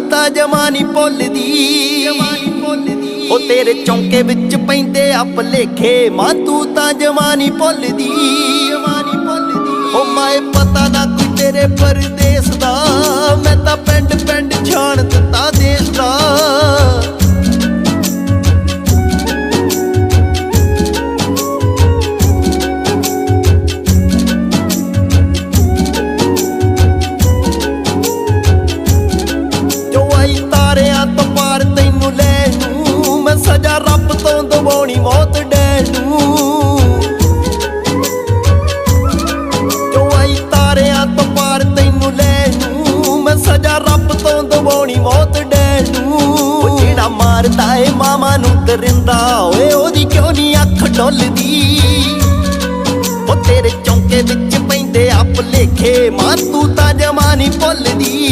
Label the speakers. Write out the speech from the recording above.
Speaker 1: ਤੂੰ ਤਾਂ ਜਮਾਨੀ ਭੁੱਲਦੀ। ਉਹ ਤੇਰੇ ਚੌਂਕੇ ਵਿੱਚ ਪੈਂਦੇ ਆ ਭਲੇਖੇ ਮਾਂ ਤੂੰ ਤਾਂ ਜਮਾਨੀ ਭੁੱਲਦੀ ਭੁੱਲਦੀ। ਉਹ ਮਾਏ ਪਤਾ ਨਾ ਕੋਈ ਤੇਰੇ ਪਰਦੇਸ ਦਾ। ਨੂੰ ਰੱਬ ਤੋਂ ਦਵਾਉਣੀ ਮੌਤ ਡੈ ਨੂੰ। ਜੋ ਆਈ ਤਾਰਿਆਂ ਤੋਂ ਪਾਰ ਤੈਨੂੰ ਲੈ ਨੂੰ? ਮੈਂ ਸਜ਼ਾ ਰੱਬ ਤੋਂ ਦਵਾਉਣੀ ਮੌਤ ਡੈ ਨੂੰ। ਉਹ ਜਿਹੜਾ ਮਾਰਦਾ ਏ ਮਾਮਾ ਨੂੰ ਦਰਿੰਦਾ, ਓਏ ਉਹਦੀ ਕਿਉਂ ਨਹੀਂ ਅੱਖ ਡੋਲਦੀ? ਉਹ ਤੇਰੇ ਚੌਂਕੇ ਵਿੱਚ ਪੈਂਦੇ ਆ ਭਲੇਖੇ, ਮਾਂ ਤੂੰ ਤਾਂ ਜਮਾਨੀ ਭੁੱਲਦੀ।